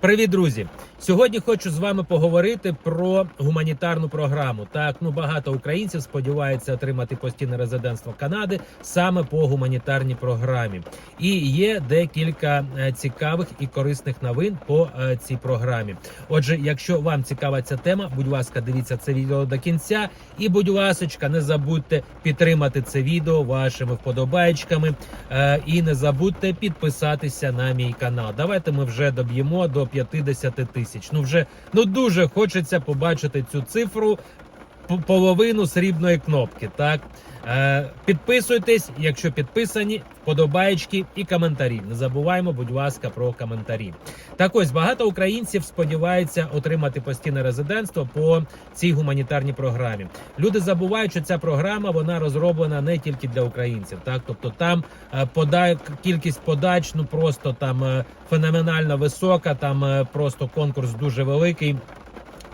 Привіт, друзі! Сьогодні хочу з вами поговорити про гуманітарну програму. Так, ну багато українців сподіваються отримати постійне резидентство Канади саме по гуманітарній програмі. І є декілька е, цікавих і корисних новин по е, цій програмі. Отже, якщо вам цікава ця тема, будь ласка, дивіться це відео до кінця. І будь ласка, не забудьте підтримати це відео вашими вподобайками. Е, І не забудьте підписатися на мій канал. Давайте ми вже доб'ємо до 50 тисяч. Ну вже ну дуже хочеться побачити цю цифру. Половину срібної кнопки. Так е, підписуйтесь, якщо підписані, вподобаєчки і коментарі. Не забуваємо, будь ласка, про коментарі. Так ось багато українців сподіваються отримати постійне резидентство по цій гуманітарній програмі. Люди забувають, що ця програма вона розроблена не тільки для українців. Так, тобто там е, пода... кількість подач ну просто там е, феноменально висока. Там е, просто конкурс дуже великий.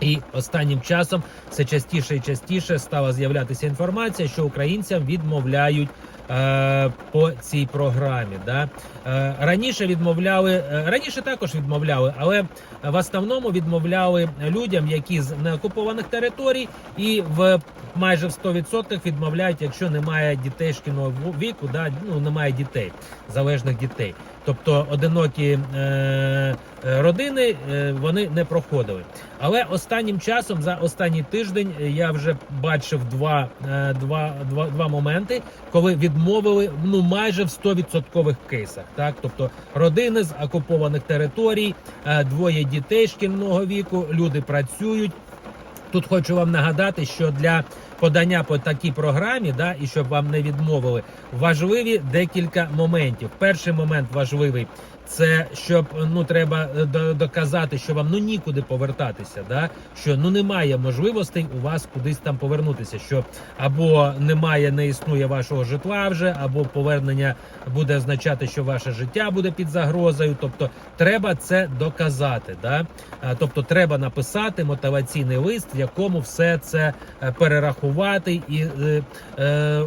І останнім часом все частіше і частіше стала з'являтися інформація, що українцям відмовляють е, по цій програмі. Да? Е, раніше відмовляли, е, раніше також відмовляли, але в основному відмовляли людям, які з неокупованих територій, і в майже в 100% відмовляють, якщо немає дітей шкільного віку, да? ну немає дітей, залежних дітей. Тобто одинокі е, е, родини е, вони не проходили. Але останнім часом, за останній тиждень, е, я вже бачив два, е, два, два, два моменти, коли відмовили ну майже в 100% кейсах. Так, тобто родини з окупованих територій, е, двоє дітей шкільного віку, люди працюють. Тут хочу вам нагадати, що для подання по такій програмі, да, і щоб вам не відмовили, важливі декілька моментів. Перший момент важливий це щоб ну треба е, до- доказати, що вам ну нікуди повертатися, да що ну немає можливостей у вас кудись там повернутися. Що або немає, не існує вашого житла вже, або повернення буде означати, що ваше життя буде під загрозою. Тобто, треба це доказати. Да? Тобто, треба написати мотиваційний лист, в якому все це е, перерахувати і е, е,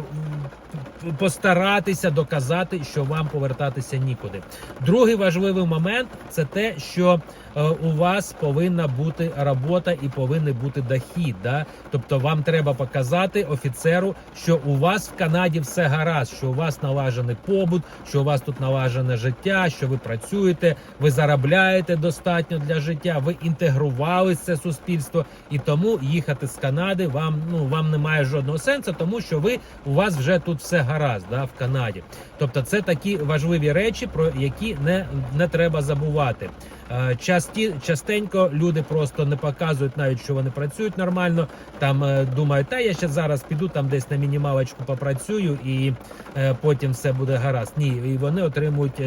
постаратися доказати, що вам повертатися нікуди. Другий важливий момент це те, що е, у вас повинна бути робота і повинен бути дохід. Да? Тобто вам треба показати офіцеру, що у вас в Канаді все гаразд, що у вас налажений побут, що у вас тут налажене життя, що ви працюєте, ви заробляєте достатньо для життя, ви інтегрувалися суспільство, і тому їхати з Канади вам ну вам немає жодного сенсу, тому що ви у вас вже тут все гаразд, да, в Канаді. Тобто, це такі важливі речі, про які не, не треба забувати. Е, Часті, частенько люди просто не показують навіть, що вони працюють нормально. Там е, думають, та я ще зараз піду там десь на мінімалочку попрацюю, і е, потім все буде гаразд. Ні, і вони отримують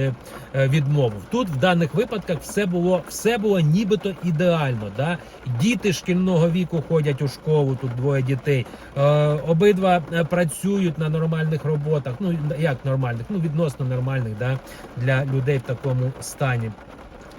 відмову. Тут в даних випадках все було все було нібито ідеально. Да? Діти шкільного віку ходять у школу. Тут двоє дітей. Обидва працюють на нормальних роботах. Ну як нормальних, ну відносно нормальних, да? для людей в такому стані.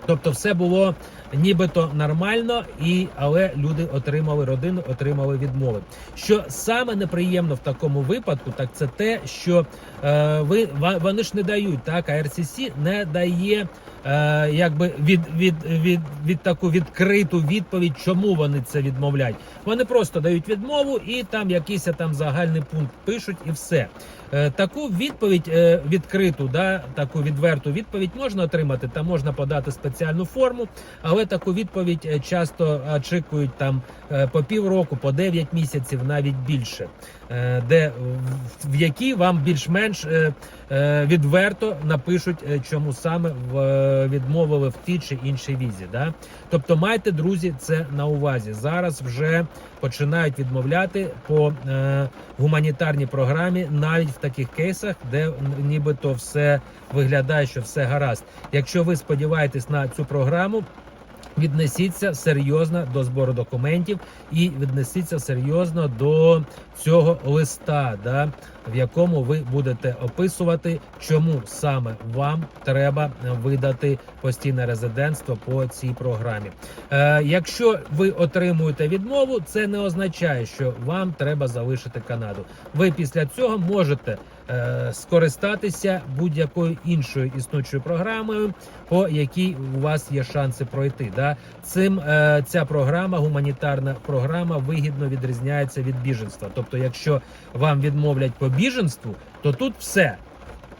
Тобто, все було нібито нормально, і але люди отримали родину, отримали відмови. Що саме неприємно в такому випадку, так це те, що е, ви вони ж не дають так. А РСС не дає е, якби від, від, від, від таку відкриту відповідь, чому вони це відмовляють. Вони просто дають відмову і там якийсь там загальний пункт пишуть, і все. Е, Таку відповідь е, відкриту, да, таку відверту відповідь можна отримати. Там можна подати спеціальну форму, але таку відповідь е, часто очікують там е, по півроку, по 9 місяців, навіть більше, е, де в- якій вам більш-менш е, е, відверто напишуть, е, чому саме в, відмовили в тій чи іншій візі. Да? Тобто майте, друзі, це на увазі. Зараз вже починають відмовляти по е, гуманітарній програмі, навіть в таких кейсах, де нібито все виглядає, що все гаразд. Якщо ви сподіваєтесь на цю програму. Віднесіться серйозно до збору документів і віднесіться серйозно до цього листа, да, в якому ви будете описувати, чому саме вам треба видати постійне резидентство по цій програмі. Е, якщо ви отримуєте відмову, це не означає, що вам треба залишити Канаду. Ви після цього можете е, скористатися будь-якою іншою існуючою програмою, по якій у вас є шанси пройти. Да? Цим е, ця програма, гуманітарна програма, вигідно відрізняється від біженства. Тобто, якщо вам відмовлять по біженству, то тут все.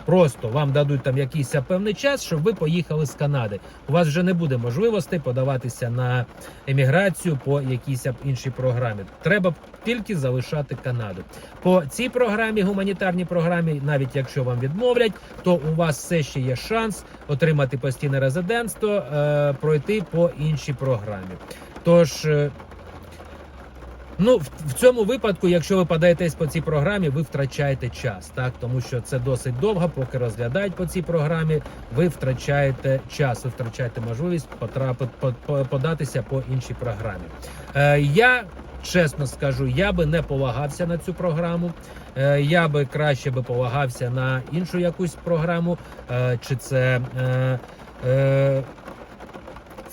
Просто вам дадуть там якийсь певний час, щоб ви поїхали з Канади. У вас вже не буде можливості подаватися на еміграцію по якійсь іншій програмі. Треба тільки залишати Канаду. По цій програмі, гуманітарній програмі, навіть якщо вам відмовлять, то у вас все ще є шанс отримати постійне резидентство, е, пройти по іншій програмі. Тож. Ну, в, цьому випадку, якщо ви подаєтесь по цій програмі, ви втрачаєте час, так тому що це досить довго, поки розглядають по цій програмі. Ви втрачаєте час, ви втрачаєте можливість потрапити по, по- податися по іншій програмі. Е, я чесно скажу, я би не полагався на цю програму. Е, я би краще би полагався на іншу якусь програму, е, чи це. Е, е,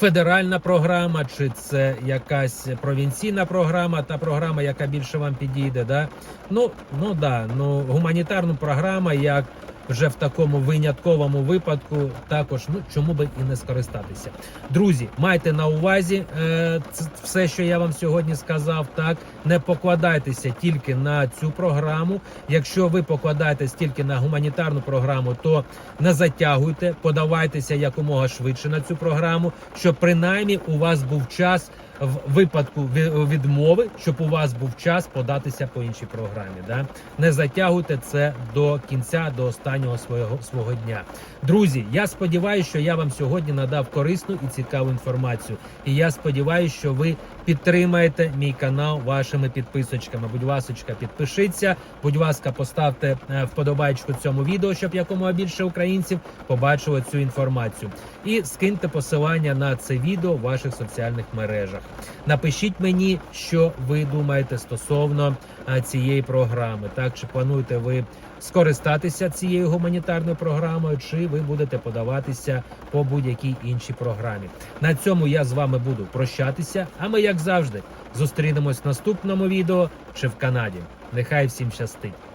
федеральна програма, чи це якась провінційна програма, та програма, яка більше вам підійде. Да? Ну, ну да, ну гуманітарну програму як вже в такому винятковому випадку, також ну чому би і не скористатися. Друзі, майте на увазі е, все, що я вам сьогодні сказав. Так не покладайтеся тільки на цю програму. Якщо ви покладаєтесь тільки на гуманітарну програму, то не затягуйте, подавайтеся якомога швидше на цю програму, щоб принаймні у вас був час в випадку відмови, щоб у вас був час податися по іншій програмі. Да? Не затягуйте це до кінця, до останнього свого свого дня. Друзі, я сподіваюся, що я вам сьогодні надав корисну і цікаву інформацію. І я сподіваюся, що ви підтримаєте мій канал вашими підписочками. Будь ласочка, підпишіться. Будь ласка, поставте е, вподобайку цьому відео, щоб якомога більше українців побачили цю інформацію. І скиньте посилання на це відео в ваших соціальних мережах. Напишіть мені, що ви думаєте стосовно е, цієї програми. Так чи плануєте ви скористатися цією гуманітарною програмою, чи ви будете подаватися по будь-якій іншій програмі? На цьому я з вами буду прощатися. А ми, як завжди, зустрінемось в наступному відео чи в Канаді. Нехай всім щастить!